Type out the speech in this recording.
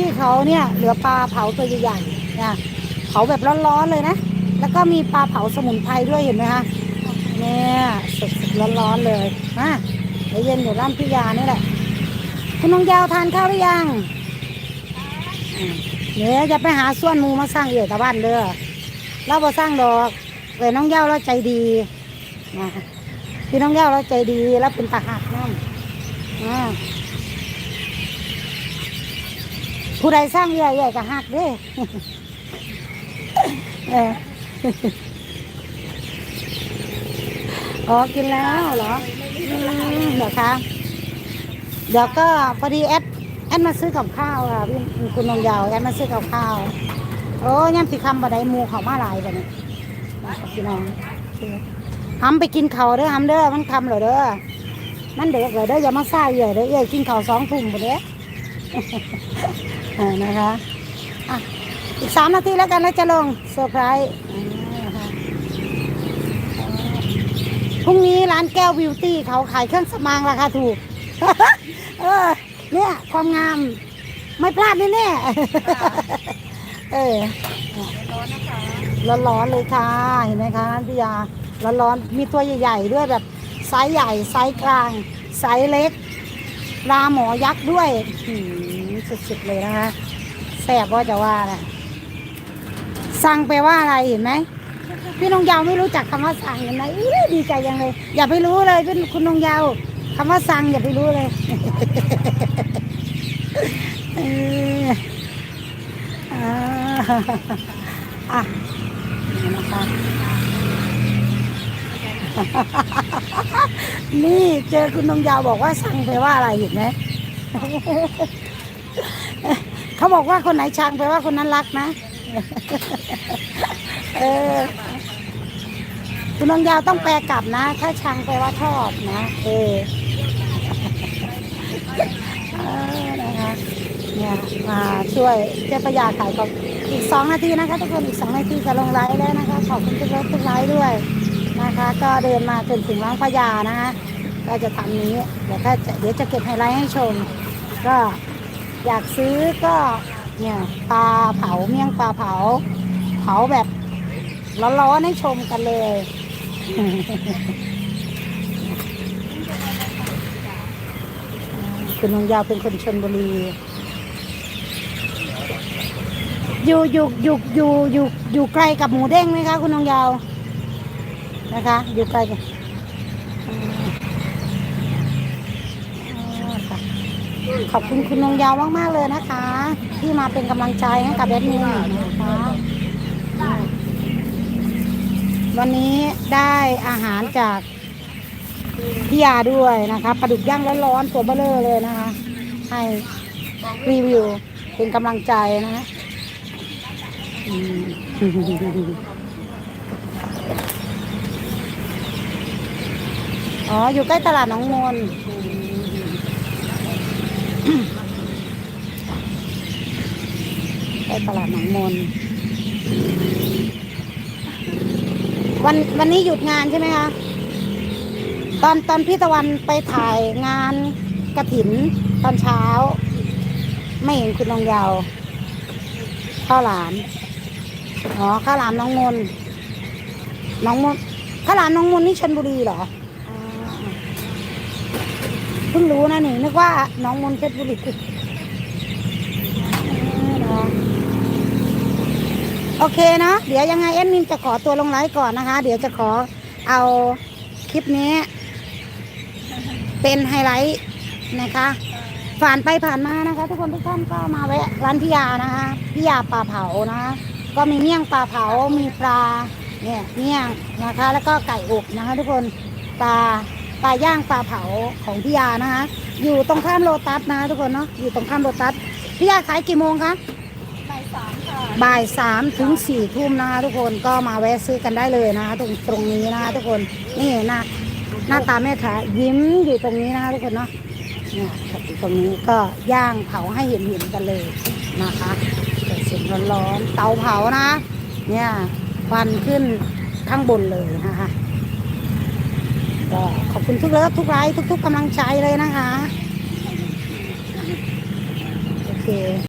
พี่เขาเนี่ยเหลือปลาเผาตัวใหญ่ๆเนี่ยเผาแบบร้อนๆเลยนะ แล้วก็มีปลาเผาสมุนไพรด้วยเห็นไหมคะเนี่ยสดๆร้อนๆเลยมาเดี๋ยวเย็นอยู่ร้านพิยานี่แหละ คุณน้องยาวทานข้าวหรือยังเดี๋ยวจะไปหาส่วนมูมาสร้างเอี่ยวตะบ้านเด้อเราบ่สร้างดอกแต่น้องยาวเราใจดีนะพี่น้องยาวเราใจดีแล้วเป็นตาหักน้ำอ่า ผู้ใดสร้างเอี่ใหญ่ก็หักเด้เอออ๋อกินแล้วเหรออืมเหรอคะเดี๋ยวก็พอดีแอดแอดมาซื้อกับข้าวค่ะพี่คุณนงยาวแอดมาซื้อกับข้าว โอ้ยำสิคำบดไดมูเขามาลายแบบนี้ครับพี่น้องห้ำไปกินเขาเด้อห้ำเด้อมันคำเหรอเด้อมันเด็กเหรอเด้ออย่ามาซ่าเยอะเด้อเอ้ยกินเขาสองทุ่มหมดเด้อ นะคะอะอีกสามนาทีแล้วกันแล้วจะลงเซอร์ไพรส์พรุ่งนี้ร้านแก้วบิวตี้เขาขายเครื่องสำอางราคาถูก เออ เนี่ยความงามไม่พลาดแน่ๆเออร้อนๆเลยค่ะ เห็นไหมคะพี่ยาร้อนๆมีตัวใหญ่ ๆ ด้วยแบบไซส์ใหญ่ไซส์กลางไซส์เล็กปลาหมอยักษ์ด้วยหื สุดๆเลยนะคะแสบว่าจะว่านะสั่งไปว่าอะไรเห็นไหมพี่นงยาวไม่รู้จักคำว่าสั่งเห็นไหมดีใจยังเลย อย่าไปรู้เลยพี่คุณนงยาวคำว่าสั่งอย่าไปรู้เลยเอออ่าอะนี่นะคะนี่เจอคุณนงยาวบอกว่าสั่งไปว่าอะไรเห็นไหม เขาบอกว่าคนไหนชังไปว่าคนนั้นรักนะ เออคุณนงยาวต้องแปลกลับนะ ถ้าชังไปว่าชอบนะ เออนะคะเนี่ยมาช่วยเจ้าประหยาขายกับอีกสองนาทีนะคะทุกคนอีกสองนาทีจะลงไลฟ์แล้วนะคะ ขอบคุณทุกคนทุกไลฟ์ด้วยนะคะ ก็เดินมาจนถึงร้านพญานะคะก็จะทำนี้เดี๋ยวจะเดี๋ยวจะเก็บไฮไลท์ให้ชม ก็ อยากซื้อก็เนี่ยปลาเผาเมี่ยงปลาเผา เผาแบบร้อนๆให้ชมกันเลย คุณนงยาวเป็นคนชนบุรี อยู่อยู่อยู่อยู่อยู่อยู่ไกลกับหมูเด้งไหมคะ คุณนงยาวนะคะ อยู่ไกลกันอืมอ๋อค่ะ ขอบคุณคุณนงยาวมาก ๆ เลยนะคะ ที่มาเป็นกำลังใจให้กับแอดมินนะคะอืมวันนี้ได้อาหารจากพี่ยาด้วยนะคะปลาดุกย่างร้อนๆตัวเบลเลอร์เลยนะคะ ให้รีวิวเป็นกำลังใจนะอืมอ๋อ อยู่ใกล้ตลาดหนองมน อืมใกล้ตลาดหนองมน วันวันนี้หยุดงานใช่ไหมคะ ตอนตอนพี่ตะวันไปถ่ายงานกระถินตอนเช้า ไม่เห็นคุณนงยาวข้าวหลามอ๋อข้าวหลามน้องมน น้องมนข้าวหลามน้องมนนี่ชนบุรีเหรอ เพิ่งรู้นะนี่นึกว่าน้องมนเพชรบุรีอ่าโอเคเนาะเดี๋ยวยังไงเอ็นมินจะขอตัวลงไลฟ์ก่อนนะคะ เดี๋ยวจะขอเอาคลิปนี้ เป็นไฮไลท์นะคะผ่านไปผ่านมานะคะ ทุกคนทุกท่านก็มาแวะร้านพี่ยานะคะพี่ยาปลาเผานะคะก็มีเมี่ยงปลาเผา มีปลาเนี่ยเมี่ยงนะคะ แล้วก็ไก่อบนะคะ ทุกคนปลา ปลาย่างปลาเผาของพี่ยานะคะ อยู่ตรงข้ามโลตัสนะคะทุกคนเนาะอยู่ตรงข้ามโลตัสพี่ยาขายกี่โมงคะบ่ายสามค่ะบ่ายสามถึงสี่ทุ่มนะคะทุกคนก็มาแวะซื้อกันได้เลยนะคะตรงตรงนี้นะคะทุกคนนี่หน้าหน้าตาแม่ค้ายิ้มอยู่ตรงนี้นะคะทุกคนเนาะเนี่ยตรงนี้ก็ย่างเผาให้เห็นเห็นๆกันเลยนะคะเกิดเสียงร้อนๆเตาเผานะ เนี่ยควันขึ้นข้างบนเลยนะคะ ก็ขอบคุณทุกเลิฟทุกไลค์ทุก ๆกำลังใจเลยนะคะ โอเค